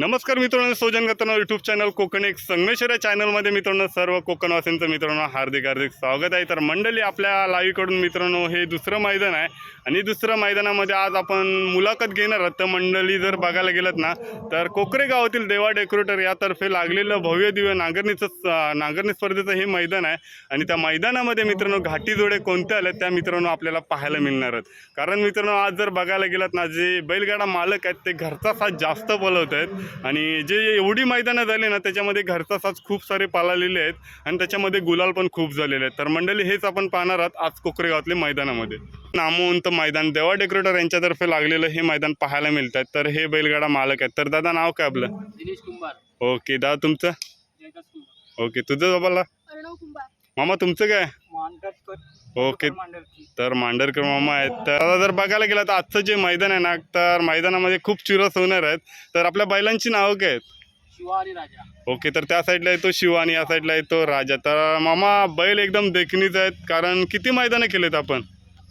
नमस्कार मित्रांनो सोजन यूट्यूब चॅनल कोकण एक संगमेश्वर या चॅनलमध्ये मित्रांनो सर्व कोकणवासींचं मित्रांनो हार्दिक हार्दिक स्वागत आहे. तर मंडळी आपल्या लाईव्हकडून मित्रांनो हे दुसरं मैदान आहे. आणि दुसऱ्या मैदानामध्ये आज आपण मुलाखत घेणार आहोत. तर मंडळी जर बघायला गेलात ना तर कोकरे गावातील देवा डेकोरेटर यातर्फे लागलेलं भव्य दिव्य नांगरणीचं नांगरणी स्पर्धेचं हे मैदान आहे. आणि त्या मैदानामध्ये मित्रांनो घाटी जोडे कोणत्या आल्या त्या मित्रांनो आपल्याला पाहायला मिळणार आहेत. कारण मित्रांनो आज जर बघायला गेलात ना जे बैलगाडा मालक आहेत ते घरचा साथ जास्त बोलवत आहेत आणि जे एवढी मैदानं झाली ना त्याच्यामध्ये घरचा साथ खूप सारे पाळलेले आहेत आणि त्याच्यामध्ये गुलाल पण खूप झालेले आहेत. तर मंडळी हेच आपण पाहणार आहोत आज कोकरे गावातले मैदानामध्ये. नामवंत मैदान देवा डेकोरेटर यांच्यातर्फे लागलेलं हे मैदान पाहायला मिळतात तर हे बैलगाडा मालक आहेत. तर दादा नाव काय आपलं? दिनेश कुंभार. ओके दादा तुमचं? ओके तुझं बाबाला? मामा तुमचं काय? ओके. तर मांडरकर मामा आहेत. तर आता जर बघायला गेलं तर आजचं जे मैदान आहे ना तर मैदानामध्ये खूप चिरस होणार आहेत. तर आपल्या बैलांची नावं काय आहेत? राजा. ओके तर त्या साईडला येतो शिव आणि या साईडला येतो राजा. तर मामा बैल एकदम देखणीच आहेत कारण किती मैदानं केलेत आपण?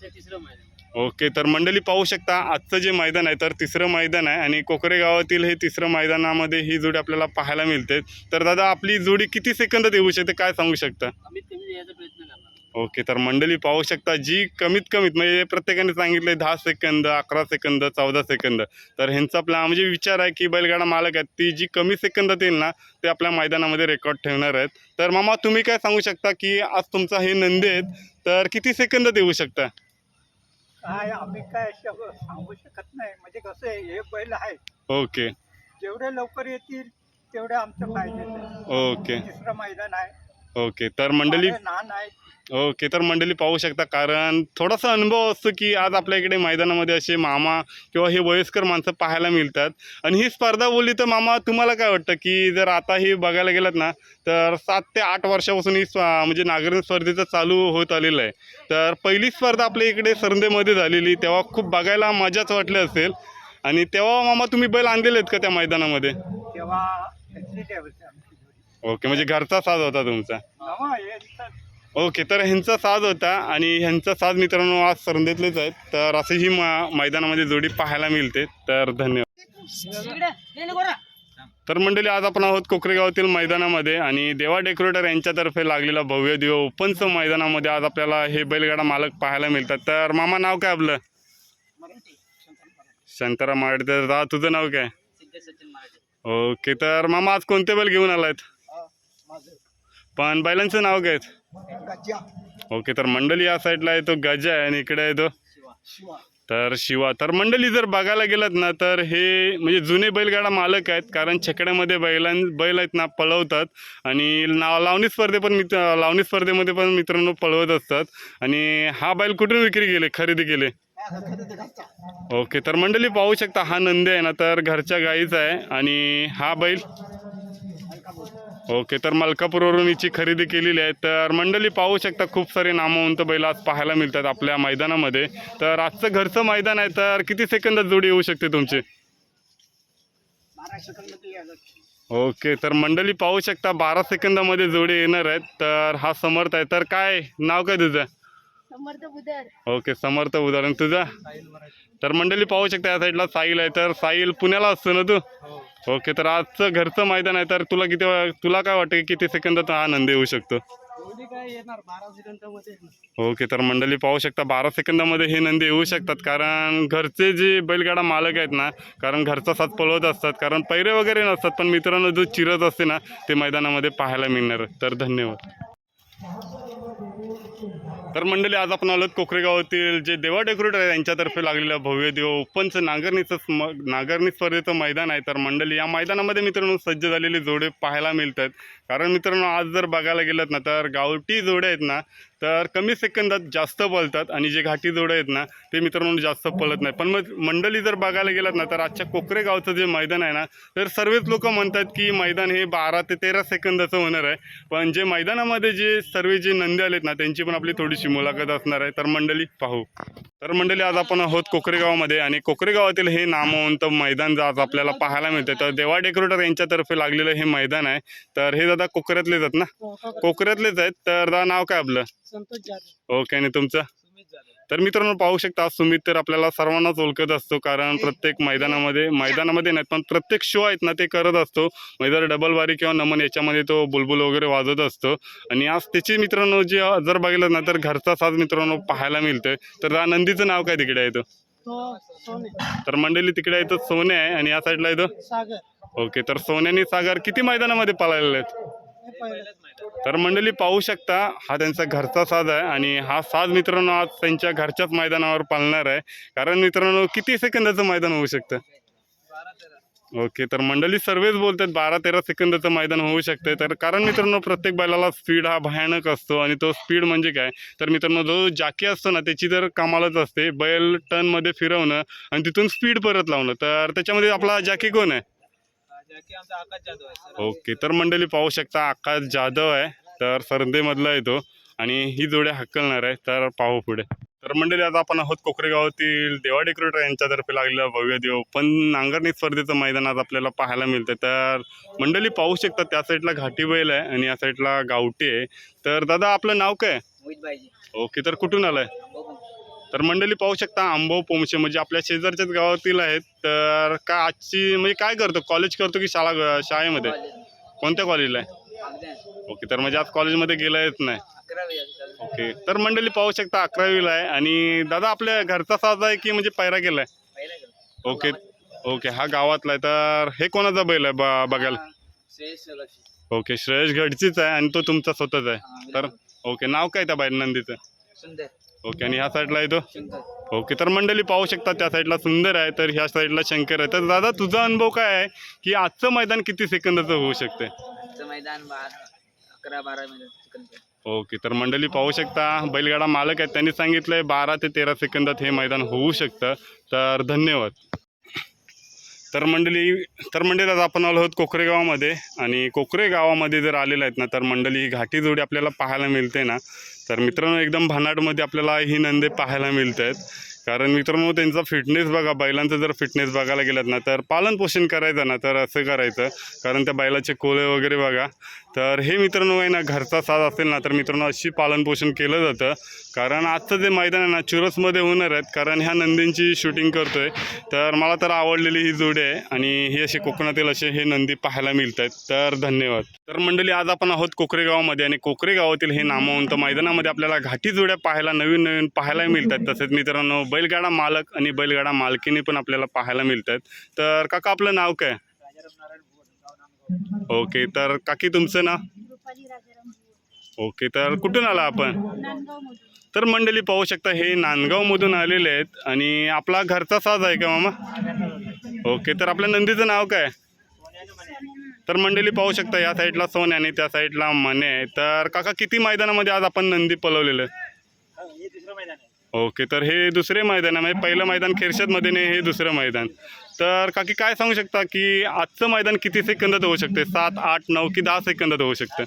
ते तिसरं मैदान. ओके तर मंडळी पाहू शकता आजचं जे मैदान आहे तर तिसरं मैदान आहे. आणि कोकरे गावातील हे तिसरं मैदानामध्ये ही जोडी आपल्याला पाहायला मिळते. तर दादा आपली जोडी किती सेकंदात येऊ शकते काय सांगू शकता? कमीत कमी यायचा प्रयत्न करणार ओके तर मंडळी पाहू शकता जी कमीत कमीत म्हणजे प्रत्येकाने सांगितले दहा सेकंद अकरा सेकंद चौदा सेकंद. तर ह्यांचा आपला म्हणजे विचार आहे की बैलगाडा मालक आहेत ती जी कमी सेकंदात येईल ना ते आपल्या मैदानामध्ये रेकॉर्ड ठेवणार आहेत. तर मामा तुम्ही काय सांगू शकता की आज तुमचा हे नंदी आहेत तर किती सेकंदात येऊ शकता? काय आम्ही काय सांगू शकत नाही. म्हणजे कसं आहे हे बैल आहे. ओके. जेवढे लवकर येतील तेवढे आमचं फायदे ओके. तिसरं मैदान आहे. ओके तर मंडळी लहान आहे ओके तर मंडळी पाहू शकता कारण थोडासा अनुभव असतो की आज आपल्या इकडे मैदानामध्ये असे मामा किंवा हे वयस्कर माणसं पाहायला मिळतात. आणि ही स्पर्धा बोलली तर मामा तुम्हाला काय वाटतं की जर आता ही बघायला गेलात ना तर सात ते आठ वर्षापासून ही म्हणजे नागरिक स्पर्धेचं चालू होत आलेलं आहे. तर पहिली स्पर्धा आपल्या इकडे सरंदेमध्ये झालेली तेव्हा खूप बघायला मजाच वाटली असेल. आणि तेव्हा मामा तुम्ही बैल आणलेले आहेत का त्या मैदानामध्ये? तेव्हा ओके म्हणजे घरचा साज होता तुमचा. ओके तर ह्यांचा साज होता आणि ह्यांचा साज मित्रांनो आज सरंदेतलेच आहेत. तर असं ही मा मैदानामध्ये जोडी पाहायला मिळते. तर धन्यवाद. तर मंडळी आज आपण आहोत कोकरे गावातील मैदानामध्ये आणि देवा डेकोरेटर यांच्यातर्फे लागलेला भव्य दिव ओपनचं मैदानामध्ये आज आपल्याला हे बैलगाडा मालक पाहायला मिळतात. तर मामा नाव काय आपलं? मराठी शंकर मराठी. शांताराम दादा तुझं नाव काय? मराठी. ओके तर मामा आज कोणते बैल घेऊन आलायत? पण बैलांचं नाव काय? ओके तर मंडळी या साईडला आहे तो गजा आहे आणि इकडे आहे तो तर शिवा. तर मंडळी जर बघायला गेलात ना तर हे म्हणजे जुने बैलगाडा मालक आहेत कारण छकड्यामध्ये बैलां बैल आहेत ना पळवतात. आणि ना लावणी स्पर्धे पण मित्र लावणी स्पर्धेमध्ये पण मित्रांनो पळवत असतात. आणि हा बैल कुठून विक्री केले? खरेदी केले? ओके तर मंडळी पाहू शकता हा नंदी आहे ना तर घरच्या गाईचा आहे. आणि हा बैल ओके तर मलकापूरवरून हिची खरेदी केलेली आहे. तर मंडळी पाहू शकता खूप सारे नामवंत बैल आज पाहायला मिळतात आपल्या मैदानामध्ये. तर आजचं घरचं मैदान आहे तर किती सेकंदात जोडी येऊ शकते तुमची? ओके तर मंडळी पाहू शकता बारा सेकंदामध्ये जोडी येणार आहेत. तर हा समर्थ आहे. तर काय नाव काय तुझं? ओके समर्थ उदाहरण तुझं? तर मंडळी पाहू शकता या साईडला साईल आहे. तर साईल पुण्याला असतो ना तू? ओके तर आजचं घरचं मैदान आहे तर तुला किती तुला काय वाटतं की किती सेकंदात हा आनंद येऊ शकतो? ओके तर मंडळी पाहू शकता बारा सेकंदामध्ये हे नंदी येऊ शकतात कारण घरचे जे बैलगाडा मालक आहेत ना कारण घरचा साथ पळवत असतात कारण पैरे वगैरे नसतात पण मित्रांनो जो चिरत असते ना ते मैदानामध्ये पाहायला मिळणार. तर धन्यवाद. तर मंडळी आज आपण आलोत कोकरेगावातील जे देवा डेकोरेटर आहे यांच्यातर्फे लागलेलं भव्य देव ओपनचं नांगरणीचं स्म नांगरणी स्पर्धेचं मैदान आहे. तर मंडळी या मैदानामध्ये मित्रांनो सज्ज झालेले जोडे पाहायला मिळतात. कारण मित्रांनो आज जर बघायला गेलात ना तर गावठी जोड्या आहेत ना तर कमी सेकंदात जास्त पळतात आणि जे घाटी जोडं आहेत ना ते मित्रांनो जास्त पळत नाही. पण मग मंडळी जर बघायला गेलात ना तर आजच्या कोकरे गावचं जे मैदान आहे ना तर सर्वच लोक म्हणतात की मैदान हे बारा ते तेरा सेकंदाचं होणार आहे. पण जे मैदानामध्ये जे सर्व जे नंदी आलेत ना त्यांची पण आपली थोडीशी मुलाखत असणार आहे. तर मंडळी पाहू. तर मंडळी आज आपण आहोत कोकरे गावामध्ये आणि कोकरे गावातील हे नामवंत मैदान जे आज आपल्याला पाहायला मिळते तर देवा डेकोरेटर यांच्यातर्फे लागलेलं हे मैदान आहे. तर हे दादा कोकऱ्यातलेच आहेत ना? कोकऱ्यातलेच आहेत. तर दादा नाव काय आपलं? ओके आणि तुमचं? तर मित्रांनो पाहू शकता सुमित तर आपल्याला सर्वांनाच ओळखत असतो कारण प्रत्येक मैदानामध्ये मैदानामध्ये नाहीत पण प्रत्येक शो आहेत ना ते करत असतो. मैदान डबल बारी किंवा नमन याच्यामध्ये तो बुलबुल वगैरे वाजवत असतो. आणि आज त्याची मित्रांनो जे जर बघितलं ना तर घरचा साज मित्रांनो पाहायला मिळतोय. तर नंदीचं नाव काय तिकडे आहे तो? तो सोने तर मंडळी तिकडे आहे तो सोने आहे आणि या साईडला आहे तो? सागर. ओके तर सोन्यानी सागर किती मैदानामध्ये पळालेले आहेत? तर मंडळी पाहू शकता हा त्यांचा घरचा साज आहे आणि हा साज मित्रांनो आज त्यांच्या घरच्याच मैदानावर पालणार आहे. कारण मित्रांनो किती सेकंदाचं मैदान होऊ शकतं? ओके तर मंडळी सर्वच बोलतात बारा तेरा सेकंदाचं मैदान होऊ शकते तर कारण मित्रांनो प्रत्येक बैलाला स्पीड हा भयानक असतो आणि तो स्पीड म्हणजे काय? तर मित्रांनो जो जाकी असतो ना त्याची तर कामालाच असते. बैल टर्नमध्ये फिरवणं आणि तिथून स्पीड परत लावणं. तर त्याच्यामध्ये आपला जाकी कोण आहे? ओके तर मंडळी पाहू शकता आकाश जाधव आहे तर सरदेमधला येतो आणि ही जोड्या हक्कलणार आहे तर पाहू पुढे. तर मंडळी आता आपण आहोत कोकरे गावातील देवा डेकोरेटर यांच्यातर्फे लागलेलं भव्य देव पण नांगरणी स्पर्धेचं मैदान आज आपल्याला पाहायला मिळतं तर मंडळी पाहू शकता त्या साईडला घाटी बैल आहे आणि या साईडला गावठी आहे. तर दादा आपलं नाव काय? ओके तर कुठून आलं आहे तर मंडळी पाहू शकता आंबो पोमशे म्हणजे आपल्या शेजारच्याच गावातील आहेत. तर का आजची म्हणजे काय करतो? कॉलेज करतो की शाळा शाळेमध्ये? कोणत्या कॉलेजला आहे? ओके तर म्हणजे आज कॉलेजमध्ये गेला येत नाही. ओके तर मंडळी पाहू शकता अकरावीला आहे. आणि दादा आपल्या घरचा साज आहे की म्हणजे पैरा गेला आहे? ओके ओके हा गावातला आहे. तर हे कोणाचा बैल आहे बा बघायला? ओके श्रेयश गडचीच आहे आणि तो तुमचा स्वतःच आहे. तर ओके नाव काय त्या बैल नंदीचं? ओके आणि ह्या साईडला आहे तो? शंकर ओके तर मंडळी पाहू शकता त्या साईडला सुंदर आहे तर ह्या साईडला शंकर आहे. तर दादा तुझा अनुभव काय आहे की आजचं मैदान किती सेकंदाचं होऊ शकते? मैदान अकरा बारा मिनिट ओके तर मंडळी पाहू शकता बैलगाडा मालक आहेत त्यांनी सांगितलंय बारा ते तेरा सेकंदात हे मैदान होऊ शकतं. तर धन्यवाद. तर मंडळी तर मंडळी आता आपण आलो आहोत कोकरे गावामध्ये आणि कोकरे गावामध्ये जर आलेलं आहेत ना तर मंडळी ही घाटी जोडी आपल्याला पाहायला मिळते ना. तर मित्रांनो एकदम भन्नाटमध्ये आपल्याला ही नंदे पाहायला मिळत आहेत कारण मित्रांनो त्यांचा फिटनेस बघा बैलांचा जर फिटनेस बघायला गेलात ना तर पालनपोषण करायचं ना तर असं करायचं. कारण त्या बैलाचे कोळे वगैरे बघा. तर हे मित्रांनो आहे ना घरचा साथ असेल ना तर मित्रांनो अशी पालनपोषण केलं जातं. कारण आजचं जे मैदान आहे ना चुरसमध्ये होणार आहेत. कारण ह्या नंदींची शूटिंग करतो आहे तर मला तर आवडलेली ही जोडी आहे. आणि हे असे कोकणातील असे हे नंदी पाहायला मिळत आहेत तर धन्यवाद. तर मंडळी आज आपण आहोत कोकरेगावामध्ये आणि कोकरेगावातील हे नामवंत मैदानामध्ये आपल्याला घाटी जोड्या पाहायला नवीन नवीन पाहायला मिळतात. तसेच मित्रांनो बैलगाडा मालक आणि बैलगाडा मालकीने पण आपल्याला पाहायला मिळतात. तर काका आपलं नाव काय? ओके तर काकी तुमचं ना ओके तर कुठून आला आपण? तर मंडळी पाहू शकता हे नांदगावमधून आलेले आहेत आणि आपला घरचा साज आहे का मामा? ओके तर आपल्या नंदीचं नाव काय? तर मंडळी पाहू शकता या साईडला सोन आणि त्या साईडला मने आहे. तर काका किती मैदानामध्ये आज आपण नंदी पलवलेलं आहे ओके तर हे दुसरे मैदान आहे. म्हणजे पहिलं मैदान खेरशदमध्ये नाही हे दुसरं मैदान. तर काकी काय सांगू शकता की आजचं मैदान किती सेकंदात होऊ शकते? सात आठ नऊ की दहा सेकंदात होऊ शकतं?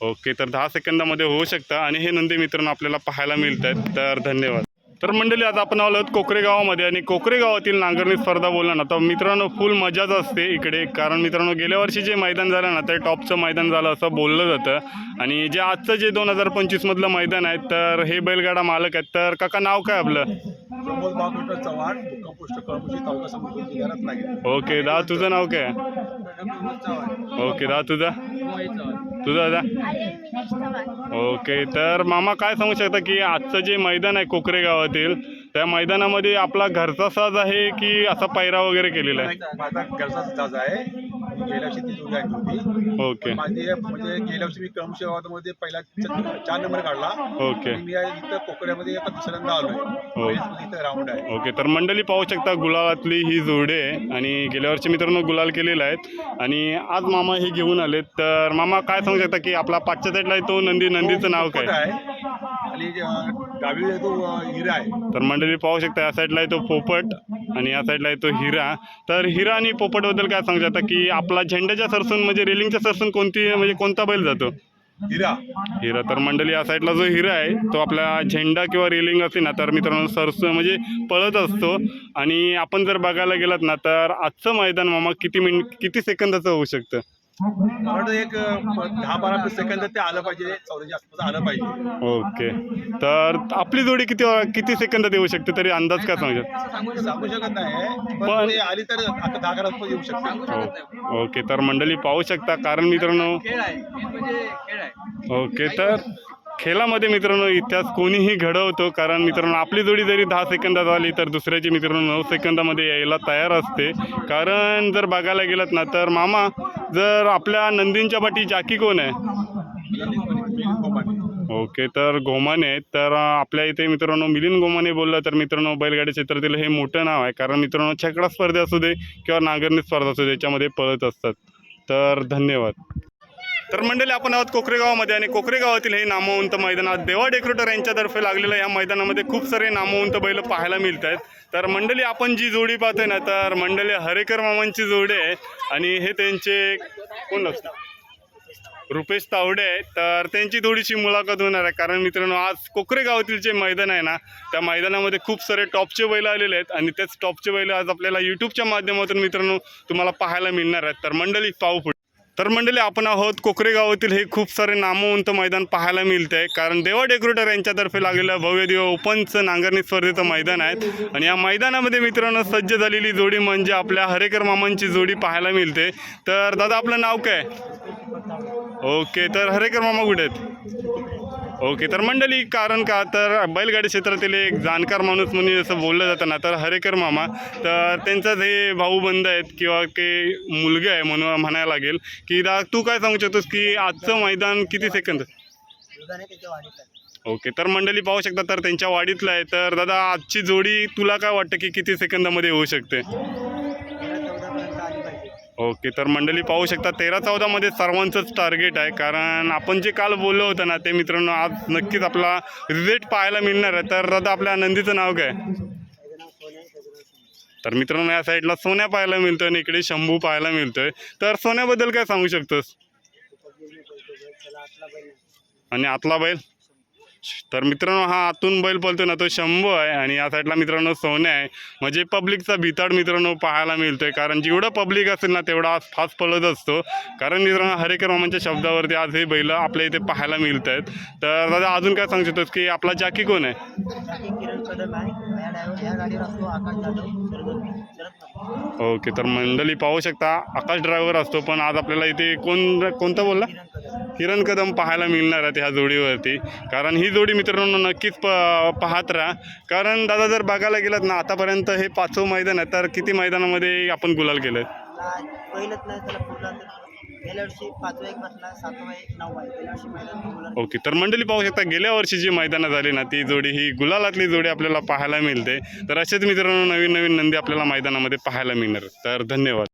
ओके तर दहा सेकंदामध्ये होऊ शकतं. आणि हे नंदी मित्रांनो आपल्याला पाहायला मिळत आहेत तर धन्यवाद. तर मंडळी आता आपण आलो आहोत कोकरेगावामध्ये आणि कोकरेगावातील नांगरणी स्पर्धा बोलला ना तर मित्रांनो फुल मजाच असते इकडे. कारण मित्रांनो गेल्या वर्षी जे मैदान झालं ना ते टॉपचं मैदान झालं असं बोललं जातं. आणि जे आजचं जे दोन हजार पंचवीसमधलं मैदान आहे तर हे बैलगाडा मालक आहेत. तर काका नाव काय आपलं? प्रमोद बागवटर चव्हाण मुक्काम पोस्ट कळमुशी तालुका समोर जिल्ह्यात नाही ओके दा तुझं नाव काय? ओके दा तुझं? तुझं चव्हाण. ओके तर मामा काय सांगू शकता की आजचं जे मैदान आहे कोकरे गावातील त्या मैदानामध्ये आपला घरचा साज आहे की असा पैरा वगैरे केलेला आहे? माझा घरचाच ताज आहे. गेल्या वर्षी ती होती ओके. माझी म्हणजे गेल्या वर्षी मी गावामध्ये पहिला च- चार नंबर काढला. ओके. आणि मी आज इथं कोकऱ्यामध्ये आता दुसऱ्यांदा आलोय. हो. इथं राऊंड आहे. ओके तर मंडळी पाहू शकता गुलालातली ही जोडे आहे आणि गेल्या वर्षी मित्रांनो गुलाल केलेला आहेत. आणि आज मामा हे घेऊन आलेत. तर मामा काय सांगू शकता की आपला पाचच्या साईडला तो नंदी नंदीचं नाव पोपट काय? आहे? तो हिरा आहे. तर मंडळी पाहू शकता या साईडला आहे तो पोपट आणि या साईडला आहे तो हिरा. तर हिरा आणि पोपटबद्दल काय सांगू शकता की आपला झेंड्याच्या सरसून म्हणजे रेलिंगच्या सरसून कोणती म्हणजे कोणता बैल जातो? हिरा. हिरा. तर मंडळी या साईडला जो हिरा आहे तो आपला झेंडा किंवा रेलिंग असते ना तर मित्रांनो सरस म्हणजे पळत असतो. आणि आपण जर बघायला गेलात ना तर आजचं मैदान मामा किती मिनिट किती सेकंदाचं होऊ शकतं? मला वाटतं एक अं, दहा बारा सेकंद ते आलं पाहिजे. चौदाच्या आसपास आलं पाहिजे. ओके. तर आपली जोडी किती किती सेकंदात येऊ शकते? तरी अंदाज काय सांगू शकता? सांगू शकत नाही पण- पण ते आली तर आता दहा येऊ शकते. ओ- ओके. तर मंडळी पाहू शकता. कारण मित्रांनो खेळ आहे. मेन म्हणजे खेळ आहे. ओके. तर खेळामध्ये मित्रांनो इतिहास कोणीही घडवतो कारण मित्रांनो आपली जोडी जरी दहा सेकंदात आली तर दुसऱ्याची मित्रांनो नऊ सेकंदामध्ये यायला तयार असते. कारण जर बघायला गेलात ना तर मामा जर आपल्या नंदींच्या पाठी जाकी कोण आहे? ओके तर गोमाने तर आपल्या इथे मित्रांनो मिलिंद गोमाने बोललं तर मित्रांनो बैलगाडी क्षेत्रातील हे मोठं नाव आहे. कारण मित्रांनो छकडा स्पर्धा असू दे किंवा नांगरणी स्पर्धा असू दे याच्यामध्ये पळत असतात. तर धन्यवाद. तर मंडळी आपण आहोत कोकरेगावामध्ये आणि कोकरेगावातील हे नामवंत मैदानात देवा डेकोरेटर यांच्यातर्फे लागलेलं या मैदानामध्ये खूप सारे नामवंत बैल पाहायला मिळत आहेत तर मंडळी आपण जी जोडी पाहतोय ना तर मंडळी हरेकर मामांची जोडी आहे आणि हे त्यांचे कोण असतात रुपेश तावडे आहे तर त्यांची थोडीशी मुलाखत होणार आहे. कारण मित्रांनो आज कोकरेगावातील जे मैदान आहे ना त्या मैदानामध्ये खूप सारे टॉपचे बैल आलेले आहेत आणि तेच टॉपचे बैल आज आपल्याला यूट्यूबच्या माध्यमातून मित्रांनो तुम्हाला पाहायला मिळणार आहेत. तर मंडळी पाहू तर मंडळी आपण आहोत कोकरेगावातील हे खूप सारे नामवंत मैदान पाहायला मिळते आहे कारण देवा डेकोरेटर यांच्यातर्फे लागलेलं भव्य देव ओपनचं नांगरणी स्पर्धेचं मैदान आहे. आणि या मैदानामध्ये मित्रांनो सज्ज झालेली जोडी म्हणजे आपल्या हरेकर मामांची जोडी पाहायला मिळते. तर दादा आपलं नाव काय? ओके तर हरेकर मामा कुठे आहेत? ओके तर मंडळी कारण का? तर बैलगाडी क्षेत्रातील एक जाणकार माणूस म्हणून जसं बोललं जातं ना तर हरेकर मामा तर त्यांचाच हे भाऊबंद आहेत किंवा ते मुलगा आहे म्हणून म्हणायला लागेल की दा तू काय सांगू शकतोस की आजचं मैदान किती सेकंद ओके तर मंडळी पाहू शकता तर त्यांच्या वाडीतलं आहे. तर दादा आजची जोडी तुला काय वाटतं की किती सेकंदामध्ये होऊ शकते? ओके तर मंडळी पाहू शकता तेरा चौदामध्ये सर्वांचंच टार्गेट आहे. कारण आपण जे काल बोललो होतं ना ते मित्रांनो आज नक्कीच आपला रिझल्ट पाहायला मिळणार आहे. तर दादा आपल्या आनंदीचं नाव काय? तर मित्रांनो या साईडला सोन्या पाहायला मिळतोय आणि इकडे शंभू पाहायला मिळतोय. तर सोन्याबद्दल काय सांगू शकतोस? आणि आतला बैल? तर मित्रांनो हा आतून बैल पळतो ना तो शंभू आहे आणि या साईडला मित्रांनो सोने आहे. म्हणजे पब्लिकचा भिताड मित्रांनो पाहायला मिळतोय कारण जेवढं पब्लिक असेल ना तेवढा आज फास्ट पळत असतो. कारण मित्रांनो हरेकर मामांच्या शब्दावरती आज हे बैल आपल्या इथे पाहायला मिळत आहेत तर दादा अजून काय सांगू शकतोस की आपला जाकी कोण आहे? ओके तर मंडळी पाहू शकता आकाश ड्रायव्हर असतो पण आज आपल्याला इथे कोण कोणता बोलला? किरण कदम पाहायला मिळणार आहेत ह्या जोडीवरती. कारण ही जोडी मित्रांनो नक्कीच प पाहत राहा. कारण दादा जर बघायला गेलात ना आतापर्यंत हे पाचवं मैदान आहे तर किती मैदानामध्ये आपण गुलाल केलं पहिलंच नाही त्याला ओके तर मंडळी पाहू शकता गेल्या वर्षी जी मैदानं झाली ना ती जोडी ही गुलालातली जोडी आपल्याला पाहायला मिळते. तर असेच मित्रांनो नवीन नवीन नंदी आपल्याला मैदानामध्ये पाहायला मिळणार. तर धन्यवाद.